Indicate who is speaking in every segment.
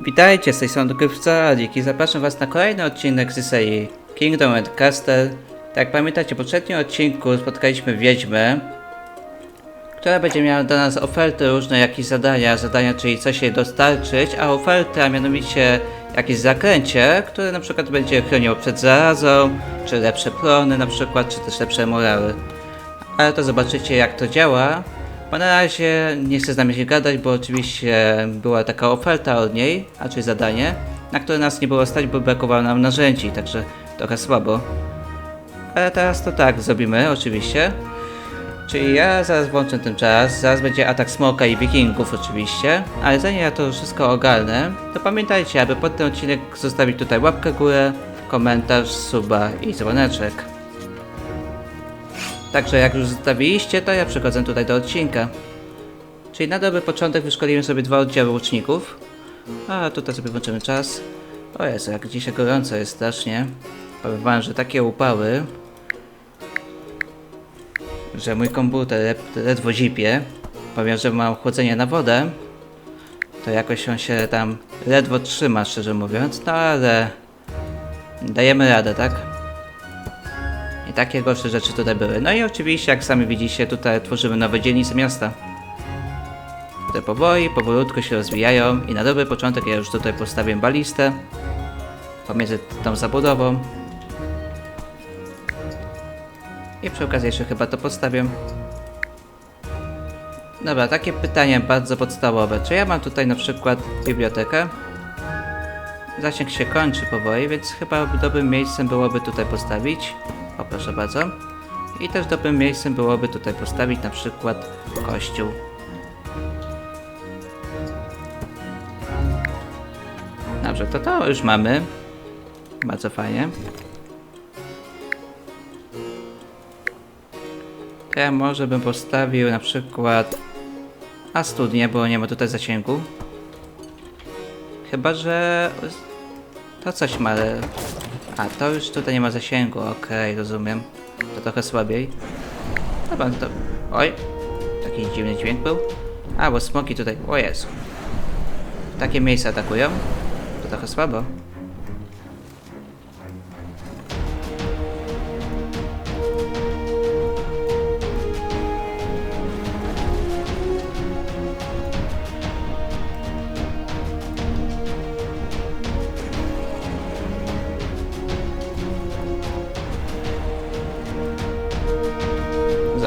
Speaker 1: Witajcie, z tej strony Dogrywca Adik i zapraszam was na kolejny odcinek z serii Kingdom and Castle. Tak pamiętacie, w poprzednim odcinku spotkaliśmy wiedźmę, która będzie miała dla nas oferty różne, jakieś zadania, zadania, czyli coś jej dostarczyć, a oferty, a mianowicie jakieś zakręcie, które na przykład będzie chroniło przed zarazą, czy lepsze plony na przykład, czy też lepsze morały. Ale to zobaczycie jak to działa. Bo na razie nie chcę z nami się gadać, bo oczywiście była taka oferta od niej, a czyli zadanie, na które nas nie było stać, bo brakowało nam narzędzi, także trochę słabo. Ale teraz to tak zrobimy, oczywiście. Czyli ja zaraz włączę ten czas, zaraz będzie atak smoka i wikingów oczywiście, ale zanim ja to wszystko ogarnę, to pamiętajcie, aby pod ten odcinek zostawić tutaj łapkę górę, komentarz, suba i dzwoneczek. Także jak już zostawiliście, to ja przechodzę tutaj do odcinka. Czyli na dobry początek wyszkolimy sobie dwa oddziały łuczników. A tutaj sobie włączymy czas. O Jezu, jak dzisiaj gorąco jest strasznie. Powiem że takie upały, że mój komputer led- ledwo zipie, powiem, że mam chłodzenie na wodę, to jakoś on się tam ledwo trzyma, szczerze mówiąc, no ale dajemy radę, tak? Takie gorsze rzeczy tutaj były. No i oczywiście, jak sami widzicie, tutaj tworzymy nowe dzielnice miasta. Te powoli, powolutku się rozwijają i na dobry początek ja już tutaj postawię balistę pomiędzy tą zabudową. I przy okazji jeszcze chyba to postawię. Dobra, takie pytanie bardzo podstawowe. Czy ja mam tutaj na przykład bibliotekę? Zasięg się kończy powoli, więc chyba dobrym miejscem byłoby tutaj postawić. O, proszę bardzo. I też dobrym miejscem byłoby tutaj postawić na przykład kościół. Dobrze, to to już mamy. Bardzo fajnie. To ja może bym postawił na przykład a studnię, bo nie ma tutaj zasięgu. Chyba, że to coś ma. A, to już tutaj nie ma zasięgu, okej, rozumiem. To trochę słabiej. Dobra, to... Oj, taki dziwny dźwięk był. A, bo smoki tutaj... O Jezu. Takie miejsca atakują. To trochę słabo.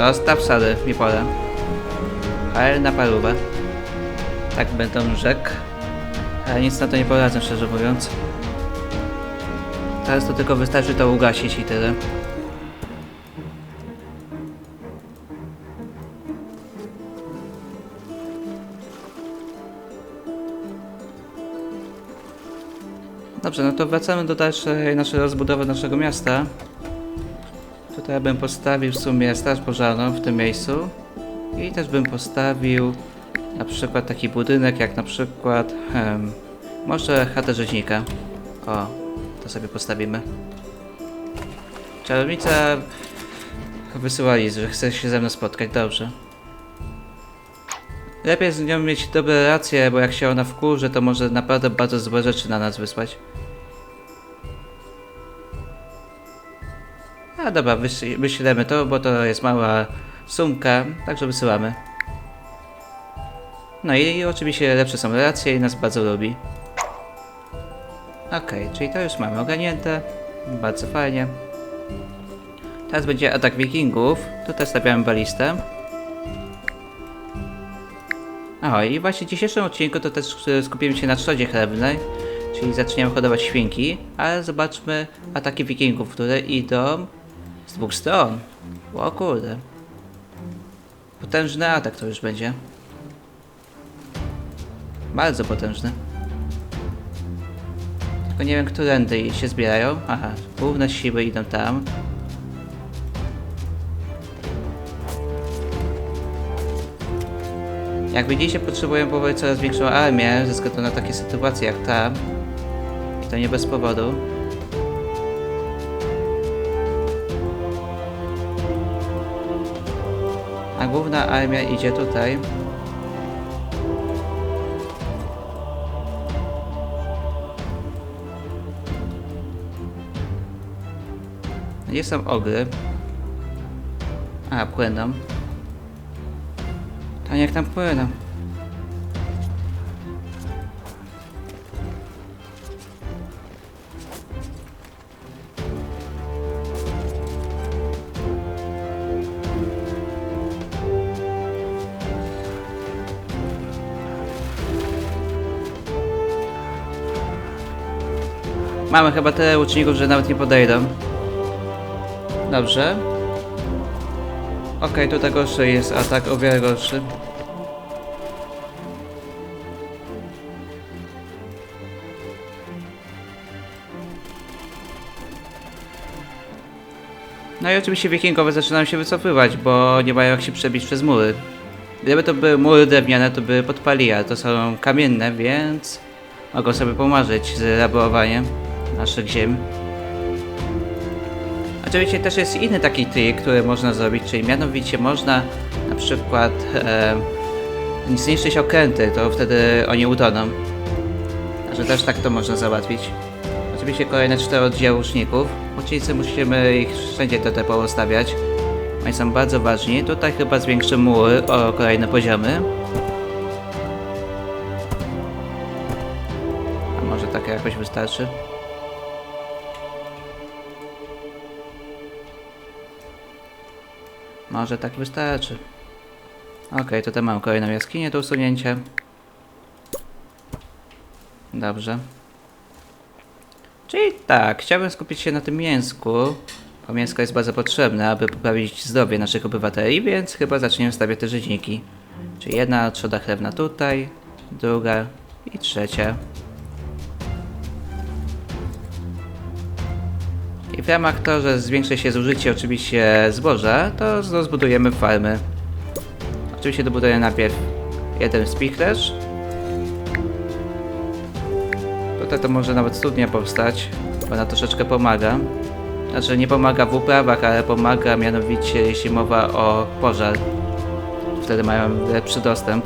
Speaker 1: Zostaw sady, mi pole. HR na parówę. Tak będą rzekł. Ale nic na to nie poradzę, szczerze mówiąc. Teraz to tylko wystarczy to ugasić i tyle. Dobrze, no to wracamy do dalszej naszej rozbudowy naszego miasta. Tutaj bym postawił w sumie straż pożarną w tym miejscu. I też bym postawił na przykład taki budynek jak na przykład em, może chatę rzeźnika. O, to sobie postawimy. Czarownica wysyła list, że chce się ze mną spotkać. Dobrze. Lepiej z nią mieć dobre relacje, bo jak się ona wkurzy, to może naprawdę bardzo złe rzeczy na nas wysłać. A dobra, wyś- wyślemy to, bo to jest mała sumka, także wysyłamy. No i oczywiście lepsze są relacje i nas bardzo lubi. Okej, czyli to już mamy ogarnięte. Bardzo fajnie. Teraz będzie atak wikingów. Tutaj stawiamy balistę. O, i właśnie w dzisiejszym odcinku to też skupimy się na trzodzie chlebnej, czyli zaczniemy hodować świnki, ale zobaczmy ataki wikingów, które idą dwóch stron. O kurde. Potężny atak to już będzie. Bardzo potężny. Tylko nie wiem, którędy się zbierają. Aha, główne siły idą tam. Jak widzicie, potrzebuję powoli coraz większą armię ze względu na takie sytuacje jak ta. I to nie bez powodu. armia idzie tutaj. Gdzie są ogry? A, płyną. Tak jak tam płyną. Mamy chyba tyle uczniów, że nawet nie podejdą. Dobrze. Okej, tutaj gorszy jest atak, o wiele gorszy. No i oczywiście wikingowie zaczynają się wycofywać, bo nie mają jak się przebić przez mury. Gdyby to były mury drewniane, to by podpali, ale to są kamienne, więc mogą sobie pomarzyć z rabowaniem naszych ziem. Oczywiście też jest inny taki trik, który można zrobić, czyli mianowicie można na przykład e, zniszczyć okręty, to wtedy oni utoną. Także też tak to można załatwić. Oczywiście kolejne cztery oddziały łuczników. Łucznicy musimy ich wszędzie tutaj poustawiać. Oni są bardzo ważni. Tutaj chyba zwiększy mury o kolejne poziomy. A może takie jakoś wystarczy? Może tak wystarczy. Okej, tutaj mam kolejną jaskinię do usunięcia. Dobrze. Czyli tak, chciałbym skupić się na tym mięsku, bo mięsko jest bardzo potrzebne, aby poprawić zdrowie naszych obywateli, więc chyba zaczniemy stawiać te rzeźniki. Czyli jedna trzoda chlewna tutaj, druga i trzecia. Ramach to, że zwiększy się zużycie oczywiście zboża, to rozbudujemy farmy. Oczywiście dobuduję najpierw jeden spichlerz. Tutaj to może nawet studnia powstać, bo ona troszeczkę pomaga. Znaczy nie pomaga w uprawach, ale pomaga mianowicie jeśli mowa o pożar. Wtedy mają lepszy dostęp.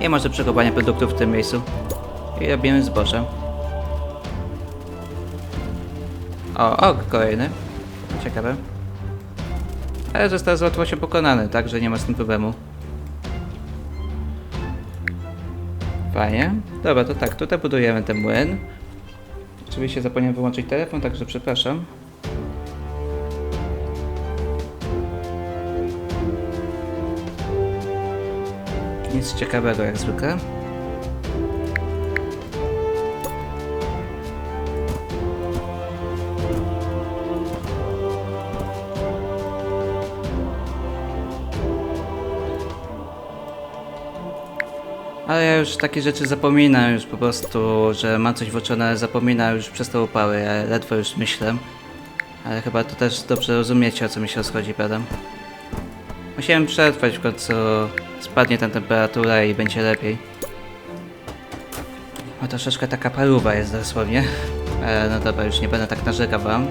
Speaker 1: I może przekopanie produktów w tym miejscu. I robimy zboże. O, ok, kolejny. Ciekawe. Ale został z łatwością pokonany, także nie ma z tym problemu. Fajnie. Dobra, to tak, tutaj budujemy ten młyn. Oczywiście zapomniałem wyłączyć telefon, także przepraszam. Nic ciekawego jak zwykle. Ale ja już takie rzeczy zapominam już po prostu, że mam coś włączone, ale zapominam już przez te upały, ja ledwo już myślę. Ale chyba to też dobrze rozumiecie o co mi się rozchodzi, prawda? Musiałem przetrwać w końcu, spadnie ta temperatura i będzie lepiej. O, troszeczkę taka paruwa jest dosłownie. E, no dobra, już nie będę tak narzekał wam.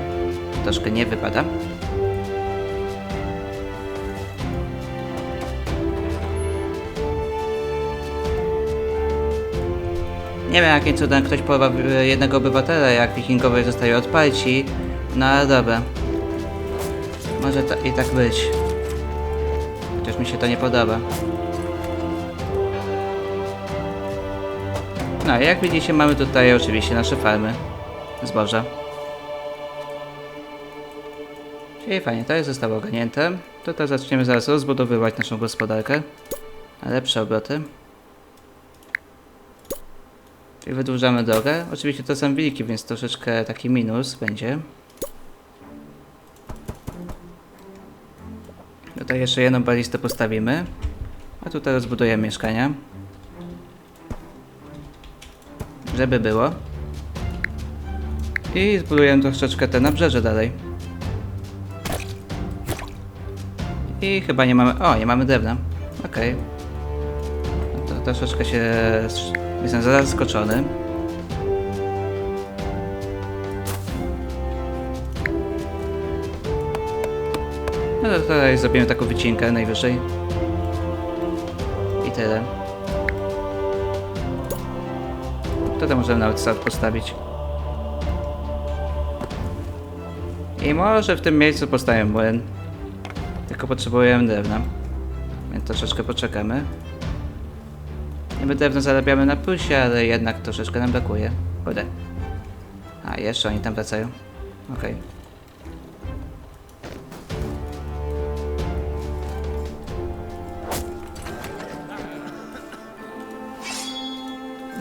Speaker 1: Troszkę nie wypada. Nie wiem jakim cudem ktoś porwał jednego obywatela, jak wikingowie zostają odparci. No ale dobra. Może i tak być. Chociaż mi się to nie podoba. No i jak widzicie mamy tutaj oczywiście nasze farmy zboża. Czyli fajnie, to jest zostało ogarnięte. To teraz zaczniemy zaraz rozbudowywać naszą gospodarkę. Lepsze obroty. Czyli wydłużamy drogę. Oczywiście to są wilki, więc troszeczkę taki minus będzie. Tutaj jeszcze jedną balistę postawimy. A tutaj rozbudujemy mieszkania. Żeby było. I zbudujemy troszeczkę te nabrzeże dalej. I chyba nie mamy... O, nie mamy drewna. Okej. No to troszeczkę się... Jestem zaskoczony. No to tutaj zrobimy taką wycinkę najwyżej. I tyle. Tutaj możemy nawet sad postawić. I może w tym miejscu postawię młyn. Tylko potrzebujemy drewna. Więc troszeczkę poczekamy. Niby drewno zarabiamy na plusie, ale jednak troszeczkę nam brakuje. Kurde. A, jeszcze oni tam wracają. Okej.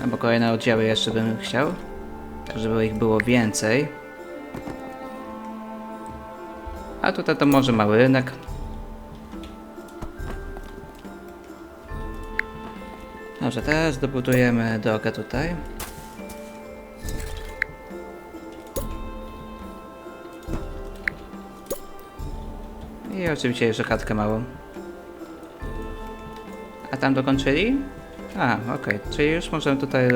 Speaker 1: No bo kolejne oddziały jeszcze bym chciał. Żeby ich było więcej. A tutaj to może mały rynek. Dobrze, teraz dobudujemy drogę tutaj. I oczywiście jeszcze chatkę małą. A tam dokończyli? A, okej, czyli już możemy tutaj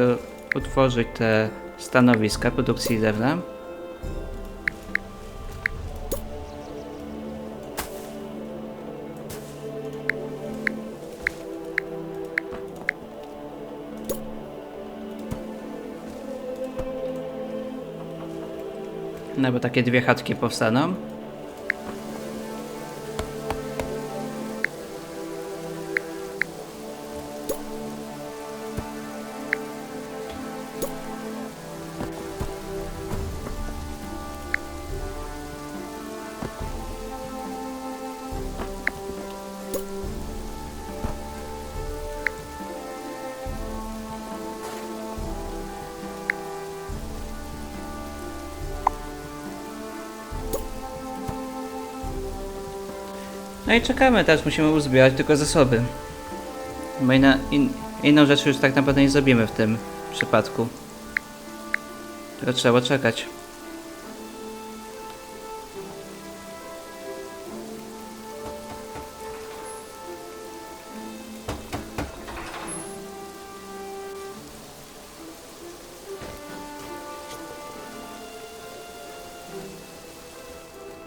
Speaker 1: utworzyć te stanowiska produkcji drewna. No bo takie dwie chatki powstaną. I czekamy, teraz musimy uzbierać tylko zasoby. Bo inna, in, inną rzecz już tak naprawdę nie zrobimy w tym przypadku. Tylko trzeba czekać.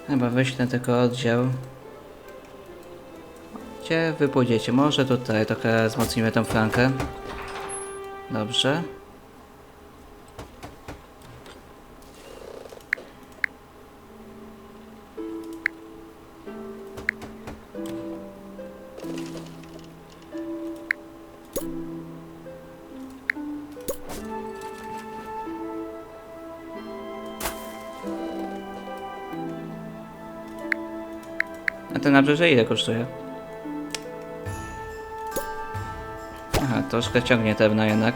Speaker 1: Chyba wyślę tylko oddział. Gdzie wy pójdziecie? Może tutaj trochę wzmocnimy tą flankę. Dobrze. A ten nabrzeże ile kosztuje? Troszkę ciągnie drewno jednak.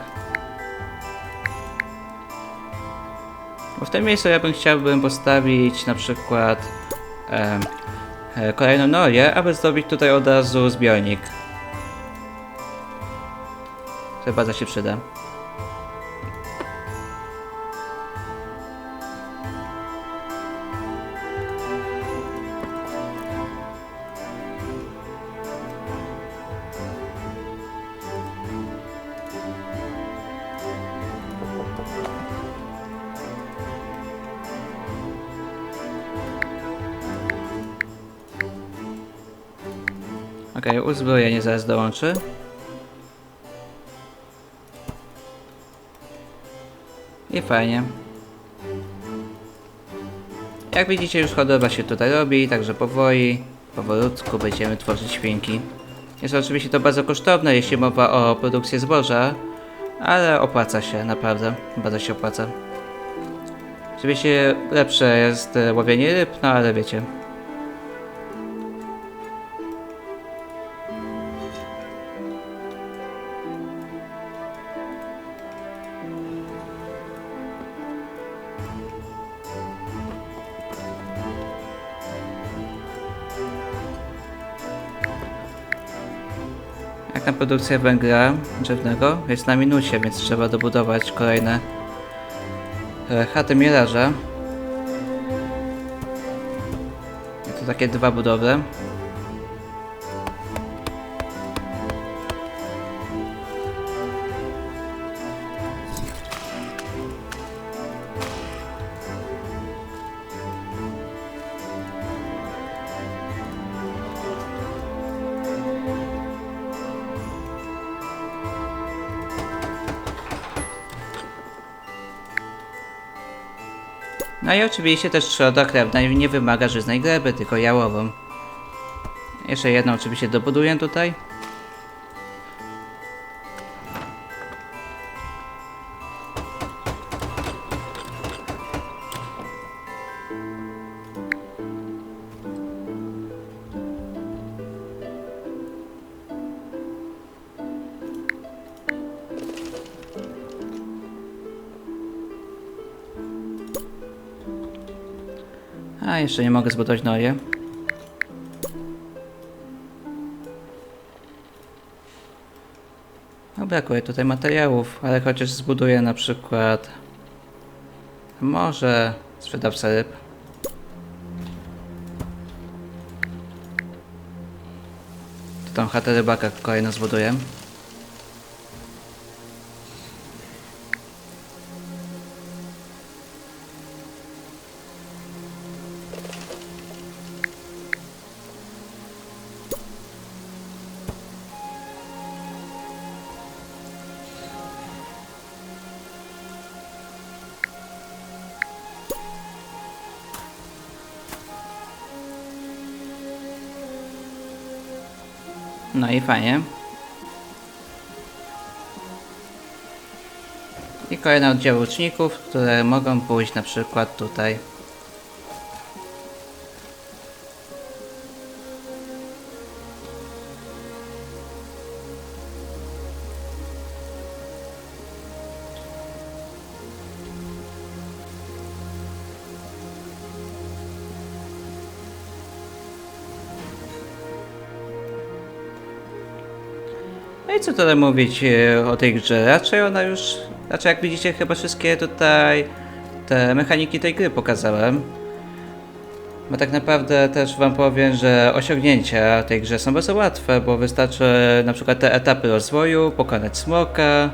Speaker 1: Bo w tym miejscu ja bym chciałbym postawić na przykład e, kolejną norię, aby zrobić tutaj od razu zbiornik. Chyba za się przyda. Okej, uzbrojenie zaraz dołączy. I fajnie. Jak widzicie już hodowla się tutaj robi, także powoli, powolutku będziemy tworzyć świnki. Jest oczywiście to bardzo kosztowne, jeśli mowa o produkcji zboża, ale opłaca się, naprawdę, bardzo się opłaca. Oczywiście lepsze jest e, łowienie ryb, no ale wiecie, Jak na produkcję węgla drzewnego jest na minusie, więc trzeba dobudować kolejne e, chaty mielarza. I to takie dwa budowle. No i oczywiście też trzoda chlewna nie wymaga żyznej gleby, tylko jałową. Jeszcze jedną oczywiście dobuduję tutaj. Jeszcze nie mogę zbudować noje. No brakuje tutaj materiałów, ale chociaż zbuduję na przykład może sprzedawca ryb. To tą chatę rybaka kolejną zbuduję. I fajnie. I kolejne oddziały uczniów, które mogą pójść na przykład tutaj. I co tutaj mówić e, o tej grze? Raczej ona już, raczej jak widzicie chyba wszystkie tutaj te mechaniki tej gry pokazałem. Bo tak naprawdę też wam powiem, że osiągnięcia tej grze są bardzo łatwe, bo wystarczy na przykład te etapy rozwoju, pokonać smoka,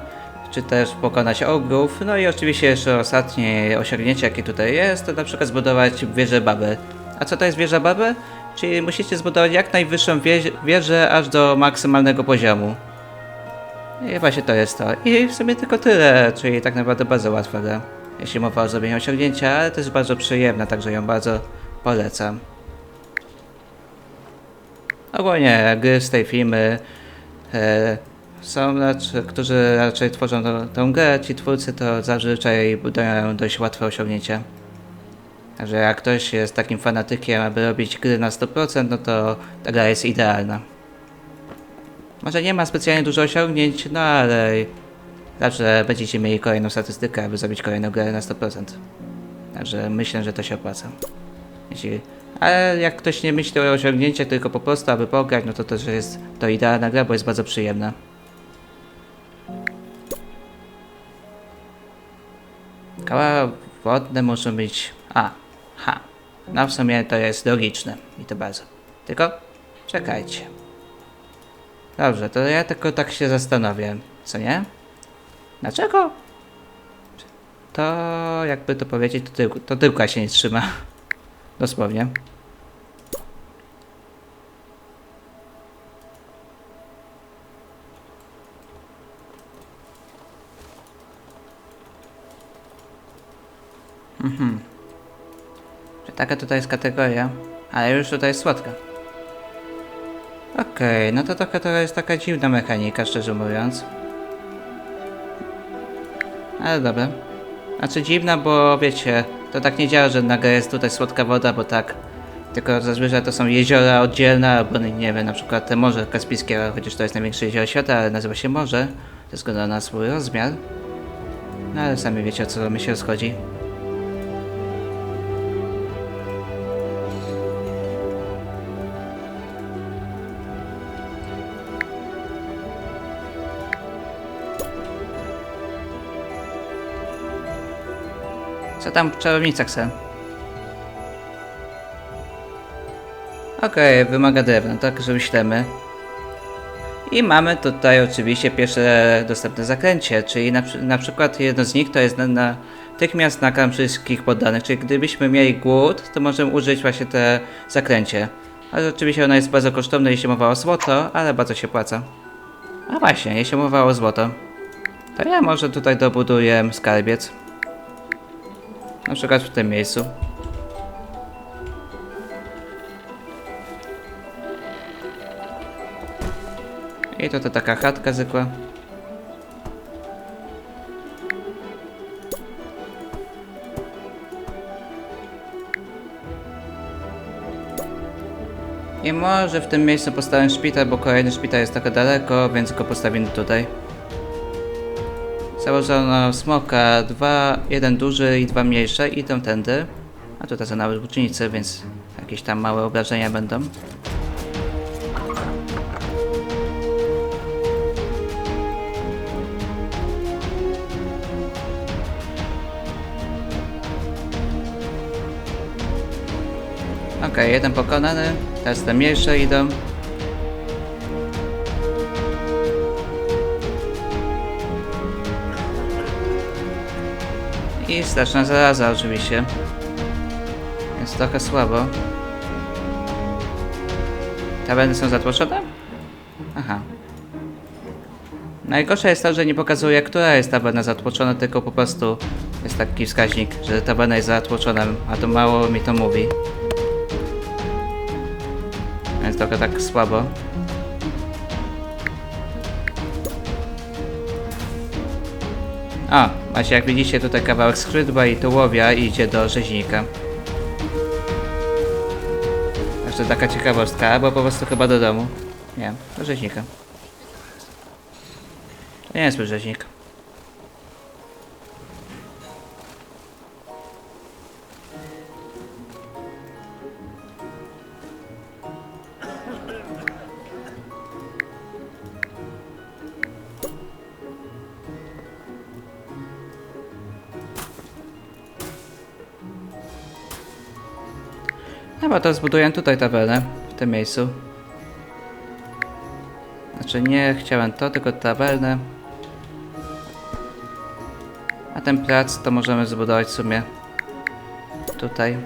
Speaker 1: czy też pokonać ogrów. No i oczywiście jeszcze ostatnie osiągnięcie jakie tutaj jest, to na przykład zbudować wieżę baby. A co to jest wieża baby? Czyli musicie zbudować jak najwyższą wież- wieżę aż do maksymalnego poziomu. I właśnie to jest to. I w sumie tylko tyle, czyli tak naprawdę bardzo łatwa gra. Jeśli mowa o zrobieniu osiągnięcia, ale też bardzo przyjemna, także ją bardzo polecam. Ogólnie gry z tej firmy e, są raczej, którzy raczej tworzą tą, tą grę, ci twórcy to zazwyczaj budują dość łatwe osiągnięcia. Także jak ktoś jest takim fanatykiem, aby robić gry na 100%, no to ta gra jest idealna. Może nie ma specjalnie dużo osiągnięć, no ale zawsze będziecie mieli kolejną statystykę, aby zrobić kolejną grę na 100%. Także myślę, że to się opłaca. Jeśli... Ale jak ktoś nie myśli o osiągnięciach, tylko po prostu aby pograć, no to też jest to idealna gra, bo jest bardzo przyjemna. Koła wodne muszą być... A, ha. No w sumie to jest logiczne i to bardzo. Tylko czekajcie. Dobrze, to ja tylko tak się zastanowię, co nie? Dlaczego? To jakby to powiedzieć, to, tył, to tyłka się nie trzyma. Dosłownie. Mhm. Taka tutaj jest kategoria, ale już tutaj jest słodka. Okej, no to trochę to jest taka dziwna mechanika, szczerze mówiąc. Ale dobra. Znaczy dziwna, bo wiecie, to tak nie działa, że nagle jest tutaj słodka woda, bo tak. Tylko zazwyczaj to są jeziora oddzielne, albo nie wiem, na przykład te Morze Kaspijskie, chociaż to jest największe jezioro świata, ale nazywa się morze, ze względu na swój rozmiar. No ale sami wiecie o co mi się rozchodzi. Tam czarownica chce? Okej, wymaga drewna, tak, że myślemy. I mamy tutaj oczywiście pierwsze dostępne zakręcie, czyli na, na przykład jedno z nich to jest na, natychmiast nakarm wszystkich poddanych, czyli gdybyśmy mieli głód, to możemy użyć właśnie te zakręcie. Ale oczywiście ono jest bardzo kosztowne, jeśli mowa o złoto, ale bardzo się płaca. A właśnie, jeśli mowa o złoto, to ja może tutaj dobuduję skarbiec. Na przykład w tym miejscu. I to to taka chatka zwykła. I może w tym miejscu postawię szpital, bo kolejny szpital jest trochę daleko, więc go postawimy tutaj. Założono smoka, dwa, jeden duży i dwa mniejsze, idą tędy. A tutaj są nawet łucznicy, więc jakieś tam małe obrażenia będą. Okej, jeden pokonany, teraz te mniejsze idą. I straszna zaraza oczywiście. Jest trochę słabo. Tawerny są zatłoczone? Aha. Najgorsze jest to, że nie pokazuje, która jest tawerna zatłoczona, tylko po prostu jest taki wskaźnik, że tawerna jest zatłoczona, a to mało mi to mówi. Więc trochę tak słabo. A, macie jak widzicie tutaj kawałek skrzydła i tułowia idzie do rzeźnika. Także taka ciekawostka, albo po prostu chyba do domu. Nie, do rzeźnika. To nie jest rzeźnik. Chyba to zbuduję tutaj tabelę w tym miejscu. Znaczy nie chciałem to, tylko tabelę. A ten plac to możemy zbudować w sumie tutaj.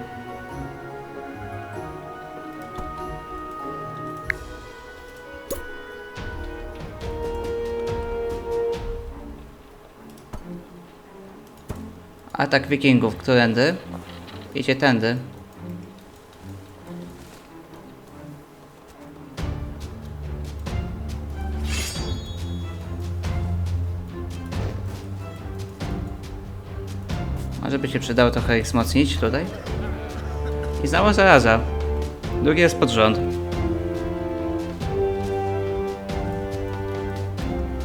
Speaker 1: Atak wikingów, którędy? Idzie tędy. Może się przydało trochę ich wzmocnić tutaj. I znowu zaraza. Drugi jest pod rząd.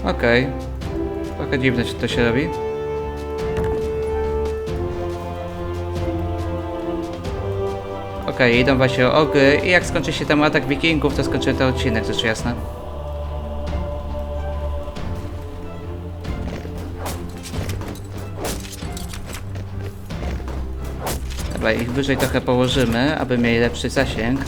Speaker 1: Okej. Trochę dziwne to się robi. Okej, idą właśnie ogry i jak skończy się ten atak wikingów, to skończy ten odcinek, rzecz jasna. Ich wyżej trochę położymy, aby mieli lepszy zasięg.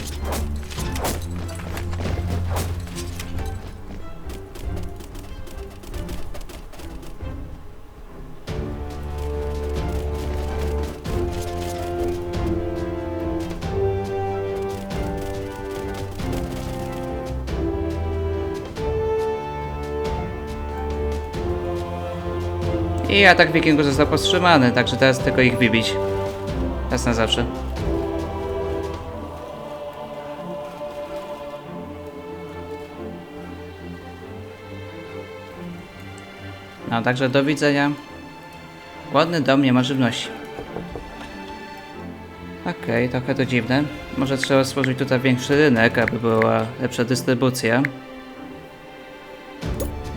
Speaker 1: I atak wikingów został powstrzymany, także teraz tylko ich wybić. Raz na zawsze. No, także do widzenia. Głodny dom nie ma żywności. Okej, trochę to dziwne. Może trzeba stworzyć tutaj większy rynek, aby była lepsza dystrybucja.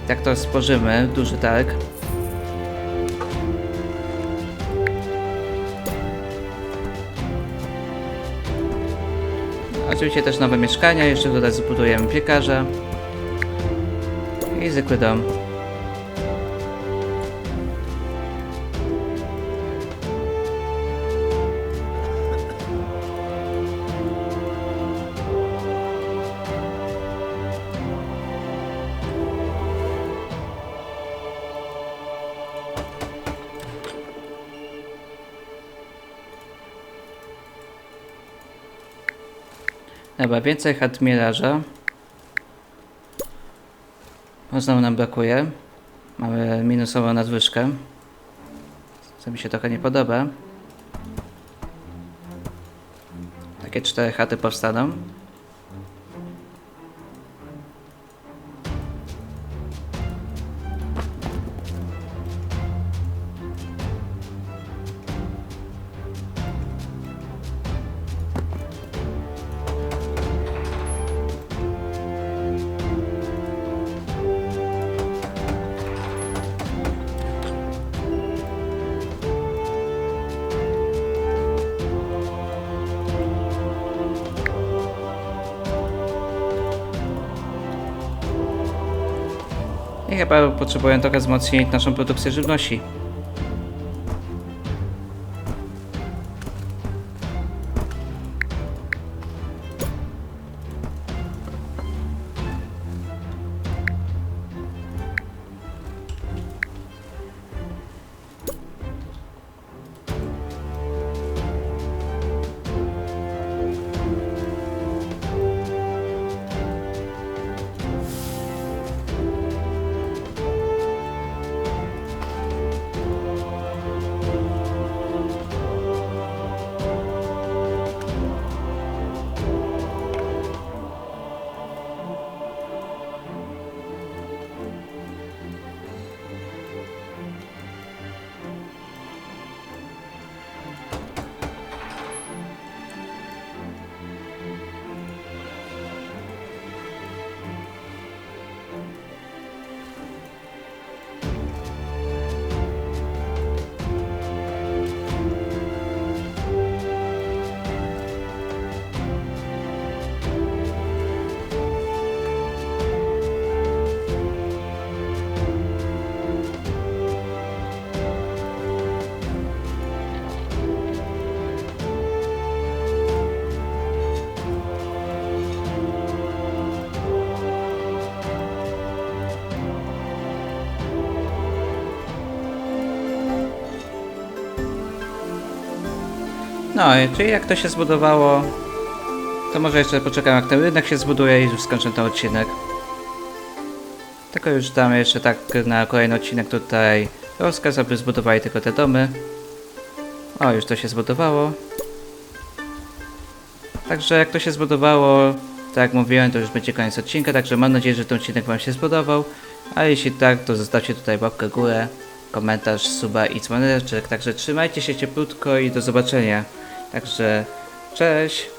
Speaker 1: Tak to stworzymy, duży targ. Oczywiście też nowe mieszkania, jeszcze tutaj zbudujemy piekarza. I zwykły dom. Dobra, więcej hat miraża. No, znowu nam brakuje. Mamy minusową nadwyżkę. Co mi się trochę nie podoba. Takie cztery chaty powstaną. Chyba potrzebuję trochę wzmocnić naszą produkcję żywności. No, czyli jak to się zbudowało, to może jeszcze poczekam jak ten rynek się zbuduje i już skończę ten odcinek. Tylko już dam jeszcze tak na kolejny odcinek tutaj rozkaz, aby zbudowali tylko te domy. O, już to się zbudowało. Także jak to się zbudowało, tak jak mówiłem, to już będzie koniec odcinka, także mam nadzieję, że ten odcinek Wam się spodobał. A jeśli tak, to zostawcie tutaj łapkę w górę, komentarz, suba i dzwoneczek. Także trzymajcie się cieplutko i do zobaczenia. Także cześć!